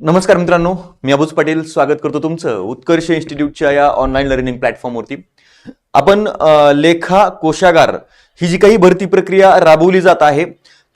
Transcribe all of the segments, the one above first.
नमस्कार मित्रांनो मी अबूज पाटील. स्वागत करतो तुमचं उत्कर्ष इन्स्टिट्यूटच्या या ऑनलाईन लर्निंग प्लॅटफॉर्मवरती आपण लेखा कोशागार ही जी काही भरती प्रक्रिया राबवली जात आहे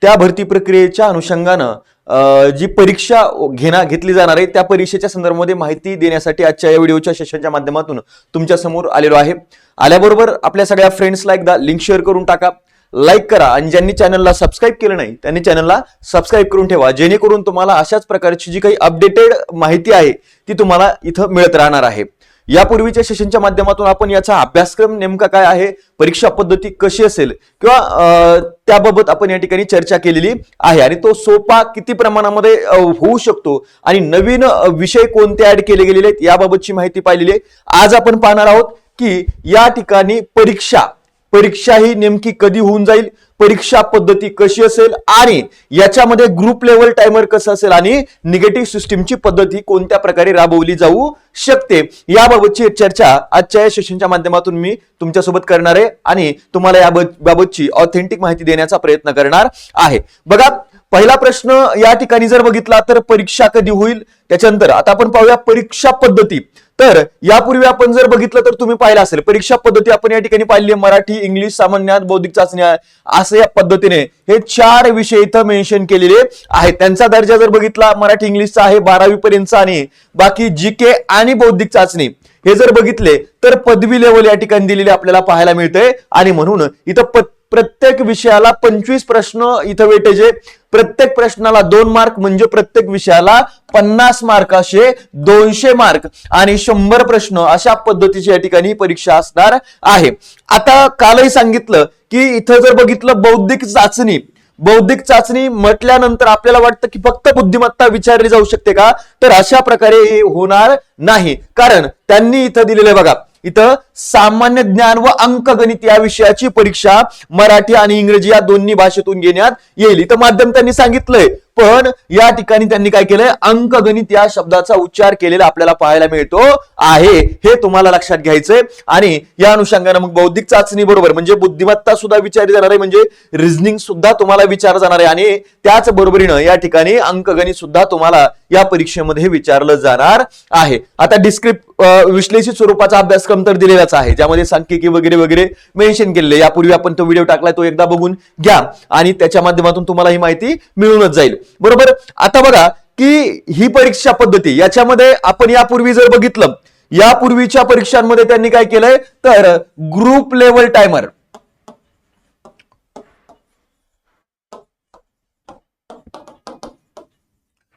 त्या भरती प्रक्रियेच्या अनुषंगानं जी परीक्षा घेणा घेतली जाणार आहे त्या परीक्षेच्या संदर्भामध्ये माहिती देण्यासाठी आजच्या या व्हिडिओच्या सेशनच्या माध्यमातून तुमच्यासमोर आलेलो आहे. आल्याबरोबर आपल्या सगळ्या फ्रेंड्सला एकदा लिंक शेअर करून टाका. लाईक करा. आणि ज्यांनी चॅनलला सबस्क्राईब केलं नाही त्यांनी चॅनलला सबस्क्राईब करून ठेवा. जेणेकरून तुम्हाला अशाच प्रकारची जी काही अपडेटेड माहिती आहे ती तुम्हाला इथं मिळत राहणार आहे. यापूर्वीच्या सेशनच्या माध्यमातून आपण याचा अभ्यासक्रम नेमका काय आहे परीक्षा पद्धती कशी असेल किंवा त्याबाबत आपण या ठिकाणी चर्चा केलेली आहे. आणि तो सोपा किती प्रमाणामध्ये होऊ शकतो आणि नवीन विषय कोणते ऍड केले गेलेले आहेत याबाबतची माहिती पाहिलेली आहे. आज आपण पाहणार आहोत की या ठिकाणी परीक्षा परीक्षा ही नेमकी कधी होऊन जाईल? परीक्षा पद्धती कशी असेल? आणि याच्यामध्ये ग्रुप लेवल टायमर कसं असेल? आणि निगेटिव्ह सिस्टीमची पद्धती कोणत्या प्रकारे राबवली जाऊ शकते? याबाबतची चर्चा आजच्या या सेशनच्या माध्यमातून मी तुमच्यासोबत करणार आहे. आणि तुम्हाला या बाबतची ऑथेंटिक माहिती देण्याचा प्रयत्न करणार आहे. बघा पहिला प्रश्न या ठिकाणी जर बघितला तर परीक्षा कधी होईल? त्याच्यानंतर आता आपण पाहूया परीक्षा पद्धती. तर यापूर्वी आपण जर बघितलं तर तुम्ही पाहिलं असेल परीक्षा पद्धती आपण या ठिकाणी पाहिली आहे. मराठी इंग्लिश सामान्य बौद्धिक चाचण्या असं या पद्धतीने हे चार विषय इथं मेन्शन केलेले आहेत. त्यांचा दर्जा जर बघितला मराठी इंग्लिशचा आहे बारावी पर्यंतचा आणि बाकी जी के आणि बौद्धिक चाचणी हे जर बघितले तर पदवी लेवल या ठिकाणी दिलेले आपल्याला पाहायला मिळते. आणि म्हणून इथं प- प्रत्येक विषयाला पंचवीस प्रश्न इथं वेटेज. आहे प्रत्येक प्रश्नाला दोन मार्क म्हणजे प्रत्येक विषयाला पन्नास मार्क असे दोनशे मार्क. आणि शंभर प्रश्न अशा पद्धतीची या ठिकाणी परीक्षा असणार आहे. आता कालही सांगितलं की इथं जर बघितलं बौद्धिक चाचणी. बौद्धिक चाचणी म्हटल्यानंतर आपल्याला वाटतं की फक्त बुद्धिमत्ता विचारली जाऊ शकते का? तर अशा प्रकारे हे होणार नाही. कारण त्यांनी इथं दिलेलं आहे बघा. इथं सामान्य ज्ञान व अंकगणित या विषयाची परीक्षा मराठी आणि इंग्रजी या दोन्ही भाषेतून घेण्यात येईल. इथं माध्यम त्यांनी सांगितलंय. पण या ठिकाणी त्यांनी काय केलंय? अंकगणित या शब्दाचा उच्चार केलेला आपल्याला पाहायला मिळतो आहे. हे तुम्हाला लक्षात घ्यायचंय. आणि या अनुषंगाने मग बौद्धिक चाचणी बरोबर म्हणजे बुद्धिमत्ता सुद्धा विचारली जाणार आहे म्हणजे रिझनिंग सुद्धा तुम्हाला विचार जाणार आहे. आणि त्याच बरोबरीनं या ठिकाणी अंकगणित सुद्धा तुम्हाला या परीक्षेमध्ये विचारलं जाणार आहे. आता डिस्क्रिप्ट विश्लेषित स्वरूपाचा अभ्यासक्रम तर दिलेलाच आहे. ज्यामध्ये सांख्यिकी वगैरे वगैरे मेन्शन केलेले यापूर्वी आपण तो व्हिडिओ टाकलाय तो एकदा बघून घ्या. आणि त्याच्या माध्यमातून तुम्हाला ही माहिती मिळूनच जाईल. बरोबर? आता बघा की ही परीक्षा पद्धती याच्यामध्ये आपण यापूर्वी जर बघितलं यापूर्वीच्या परीक्षांमध्ये त्यांनी काय केलंय? तर ग्रुप लेवल टायमर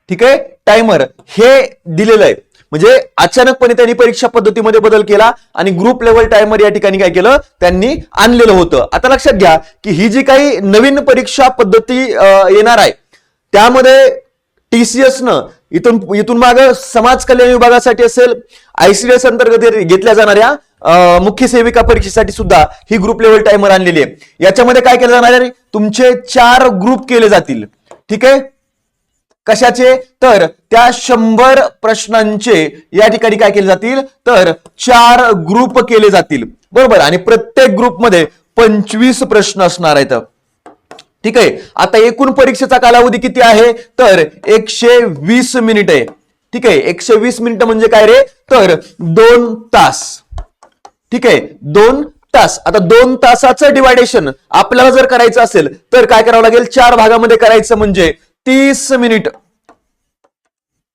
ठीक आहे? टायमर हे दिलेलं आहे. म्हणजे अचानकपणे त्यांनी परीक्षा पद्धतीमध्ये बदल केला आणि ग्रुप लेवल टायमर या ठिकाणी काय केलं? त्यांनी आणलेलं होतं. आता लक्षात घ्या की ही जी काही नवीन परीक्षा पद्धती येणार आहे त्यामध्ये टीसीएस न इथून इथून माग समाज कल्याण विभागासाठी असेल आयसीडीएस अंतर्गत घेतल्या जाणाऱ्या मुख्य सेविका परीक्षेसाठी सुद्धा ही ग्रुप लेवल टायमर आणलेली आहे. याच्यामध्ये काय केलं जाणार आहे? तुमचे चार ग्रुप केले जातील. ठीक आहे? कशाचे? तर त्या शंभर प्रश्नांचे या ठिकाणी काय केले जातील? तर चार ग्रुप केले जातील. बरोबर? आणि प्रत्येक ग्रुपमध्ये पंचवीस प्रश्न असणार आहेत. ठीक आहे? आता एकूण परीक्षेचा कालावधी किती आहे? तर एकशे वीस मिनिट. आहे ठीक आहे? एकशे वीस मिनिट म्हणजे काय रे? तर दोन तास. ठीक आहे? दोन तास. आता दोन तासाचं डिवायडेशन आपल्याला जर करायचं असेल तर काय करावं लागेल? चार भागामध्ये करायचं म्हणजे तीस मिनिट.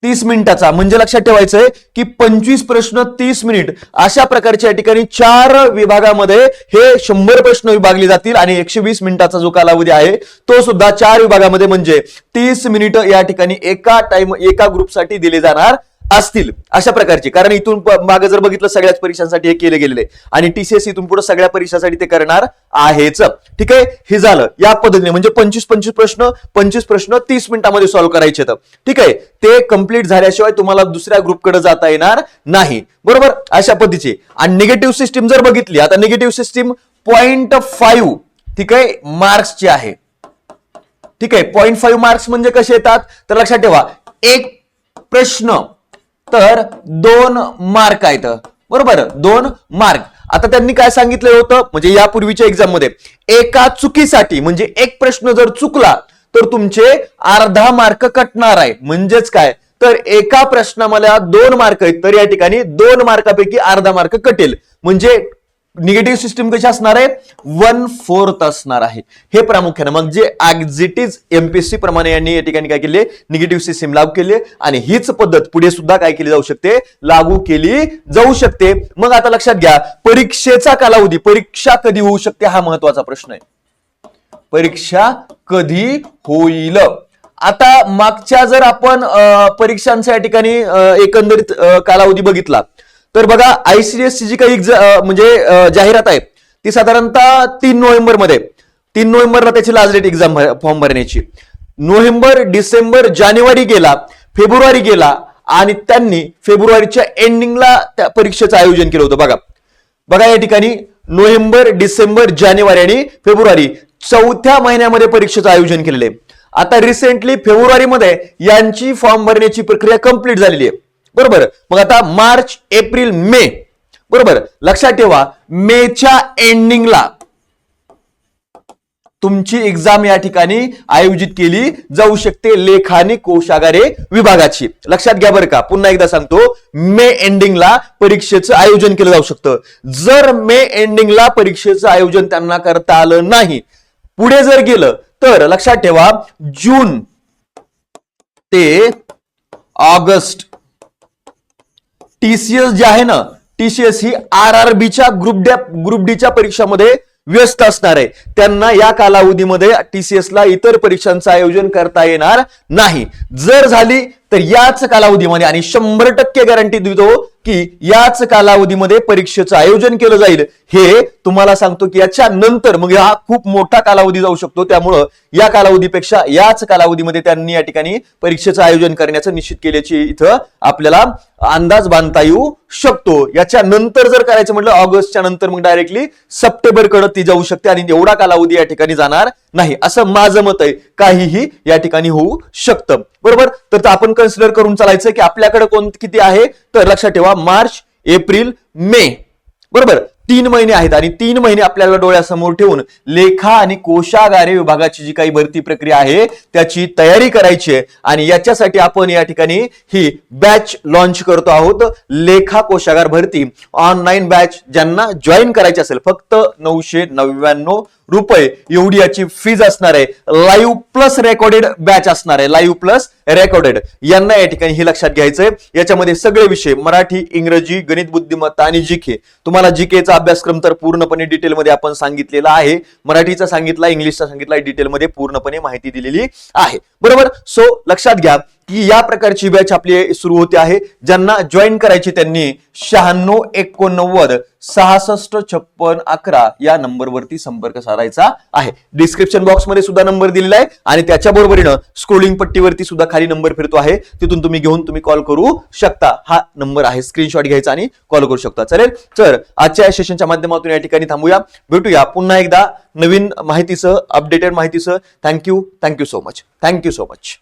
तीस मिनिटाचा. म्हणजे लक्षात ठेवायचंय की पंचवीस प्रश्न तीस मिनिट. अशा प्रकारच्या या ठिकाणी चार विभागामध्ये हे शंभर प्रश्न विभागले जातील आणि एकशे वीस मिनिटाचा जो कालावधी आहे तो सुद्धा चार विभागामध्ये म्हणजे तीस मिनिट या ठिकाणी एका टाइम एका ग्रुपसाठी दिले जाणार. असतील अशा प्रकारची. कारण इथून मागे जर बघितलं सगळ्याच परीक्षांसाठी हे केले गेलेले आणि टीसीएस इथून पुढे सगळ्या परीक्षांसाठी ते करणार आहेच. ठीक आहे? हे झालं. या पद्धतीने म्हणजे पंचवीस पंचवीस प्रश्न पंचवीस प्रश्न तीस मिनिटामध्ये सॉल्व्ह करायचे तर ठीक आहे? ते कंप्लीट झाल्याशिवाय तुम्हाला दुसऱ्या ग्रुपकडे जाता येणार नाही. बरोबर? अशा पद्धतीची. आणि निगेटिव्ह सिस्टीम जर बघितली आता निगेटिव्ह सिस्टीम पॉईंट फाईव्ह ठीक आहे? मार्क्सची आहे. ठीक आहे? पॉईंट फाईव्ह मार्क्स म्हणजे कसे येतात? तर लक्षात ठेवा. एक प्रश्न तर दोन मार्क आहेत. बरोबर? दोन मार्क आता त्यांनी काय सांगितलं होतं? म्हणजे यापूर्वीच्या एक्झाममध्ये एका चुकीसाठी म्हणजे एक प्रश्न जर चुकला तर तुमचे अर्धा मार्क कटणार आहे. म्हणजेच काय? तर एका प्रश्नामध्ये दोन मार्क आहेत तर या ठिकाणी दोन मार्कापैकी अर्धा मार्क कटेल. म्हणजे निगेटिव्ह सिस्टीम कशी असणार आहे? वन फोर्थ असणार आहे. हे प्रामुख्याने मग जे म्हणजे ऍक्झिट इज एमपीएससी प्रमाणे यांनी या ठिकाणी काय केले? निगेटिव्ह सिस्टीम लागू केली आणि हीच पद्धत पुढे सुद्धा काय केली जाऊ शकते? लागू केली जाऊ शकते. मग आता लक्षात घ्या परीक्षेचा कालावधी परीक्षा कधी होऊ शकते हा महत्त्वाचा प्रश्न आहे. परीक्षा कधी होईल? आता मागच्या जर आपण परीक्षांचा या ठिकाणी एकंदरीत कालावधी बघितला तर बघा आयसीएससी जी काही म्हणजे जाहिरात आहे ती साधारणतः तीन नोव्हेंबरमध्ये तीन नोव्हेंबरला त्याची लास्ट डेट एक्झाम फॉर्म भरण्याची. नोव्हेंबर डिसेंबर जानेवारी गेला फेब्रुवारी गेला आणि त्यांनी फेब्रुवारीच्या एंडिंगला त्या परीक्षेचं आयोजन केलं होतं. बघा. बघा या ठिकाणी नोव्हेंबर डिसेंबर जानेवारी आणि फेब्रुवारी चौथ्या महिन्यामध्ये परीक्षेचं आयोजन केलेलं आहे. आता रिसेंटली फेब्रुवारीमध्ये यांची फॉर्म भरण्याची प्रक्रिया कंप्लीट झालेली आहे. बरोबर. मग आता मार्च एप्रिल मे. बरोबर. लक्षात ठेवा मेच्या एंडिंगला तुमची एक्झाम या ठिकाणी आयोजित केली जाऊ शकते लेखानी कोशागारे विभागाची. लक्षात घ्या बरं का. पुन्हा एकदा सांगतो मे एंडिंगला परीक्षेचं आयोजन केलं जाऊ शकतं. जर मे एंडिंगला परीक्षेचं आयोजन त्यांना करता आलं नाही पुढे जर गेलं तर लक्षात ठेवा जून ते ऑगस्ट टीसीएस जे आहे ना टीसीएस ही आर आर बीच्या ग्रुप डी ग्रुप डीच्या परीक्षामध्ये व्यस्त असणार आहे. त्यांना या कालावधीमध्ये टीसीएस ला इतर परीक्षांचं आयोजन करता येणार नाही. जर झाली तर याच कालावधीमध्ये आणि शंभर टक्के गॅरंटी देतो की याच कालावधीमध्ये परीक्षेचं आयोजन केलं जाईल. हे तुम्हाला सांगतो की याच्या नंतर मग हा खूप मोठा कालावधी जाऊ शकतो. त्यामुळं या कालावधीपेक्षा याच कालावधीमध्ये त्यांनी या ठिकाणी परीक्षेचं आयोजन करण्याचं निश्चित केल्याची इथं आपल्याला अंदाज बांधता येऊ शकतो. याच्या नंतर जर करायचं म्हटलं ऑगस्टच्या नंतर मग डायरेक्टली सप्टेंबरकडे ती जाऊ शकते आणि एवढा कालावधी या ठिकाणी जाणार नाही असं माझं मत आहे. काहीही या ठिकाणी होऊ शकतं. बरोबर? तर आपण कन्सिडर करून चालायचं की आपल्याकडे कोण किती आहे? तर लक्षात ठेवा मार्च एप्रिल मे. बरोबर? तीन महिने आहेत आणि तीन महिने आपल्याला डोळ्यासमोर ठेवून लेखा आणि कोशागारे विभागाची जी काही भरती प्रक्रिया आहे त्याची तयारी करायची आहे. आणि याच्यासाठी आपण या ठिकाणी ही बॅच लॉन्च करतो आहोत. लेखा कोशागार भरती. ऑनलाईन बॅच ज्यांना जॉईन करायची असेल फक्त नऊशे नव्याण्णव रुपये एवढी याची फीज असणार आहे. लाईव्ह प्लस रेकॉर्डेड बॅच असणार आहे. लाईव्ह प्लस रेकॉर्डेड यांना या ठिकाणी हे लक्षात घ्यायचंय. याच्यामध्ये सगळे विषय मराठी इंग्रजी गणित बुद्धिमत्ता आणि जीके तुम्हाला जीकेचा अभ्यासक्रम तर पूर्णपणे डिटेलमध्ये आपण सांगितलेला आहे. मराठीचा सांगितला इंग्लिशचा सांगितला डिटेलमध्ये पूर्णपणे माहिती दिलेली आहे. बरोबर? सो लक्षात घ्या. की या प्रकारची बॅच आपली सुरू होते आहे ज्यांना जॉईन करायची त्यांनी शहाण्णव एकोणनव्वद सहासष्ट छप्पन अकरा या नंबरवरती संपर्क साधायचा आहे. डिस्क्रिप्शन बॉक्समध्ये सुद्धा नंबर दिलेला आहे आणि त्याच्या बरोबरीनं स्क्रोलिंग पट्टीवरती सुद्धा खाली नंबर फिरतो आहे. तिथून तुम्ही घेऊन तुम्ही कॉल करू शकता. हा नंबर आहे स्क्रीनशॉट घ्यायचा आणि कॉल करू शकता. चालेल? तर आजच्या या सेशनच्या माध्यमातून या ठिकाणी थांबूया. भेटूया पुन्हा एकदा नवीन माहितीसह अपडेटेड माहितीसह. Thank you thank you so much thank you so much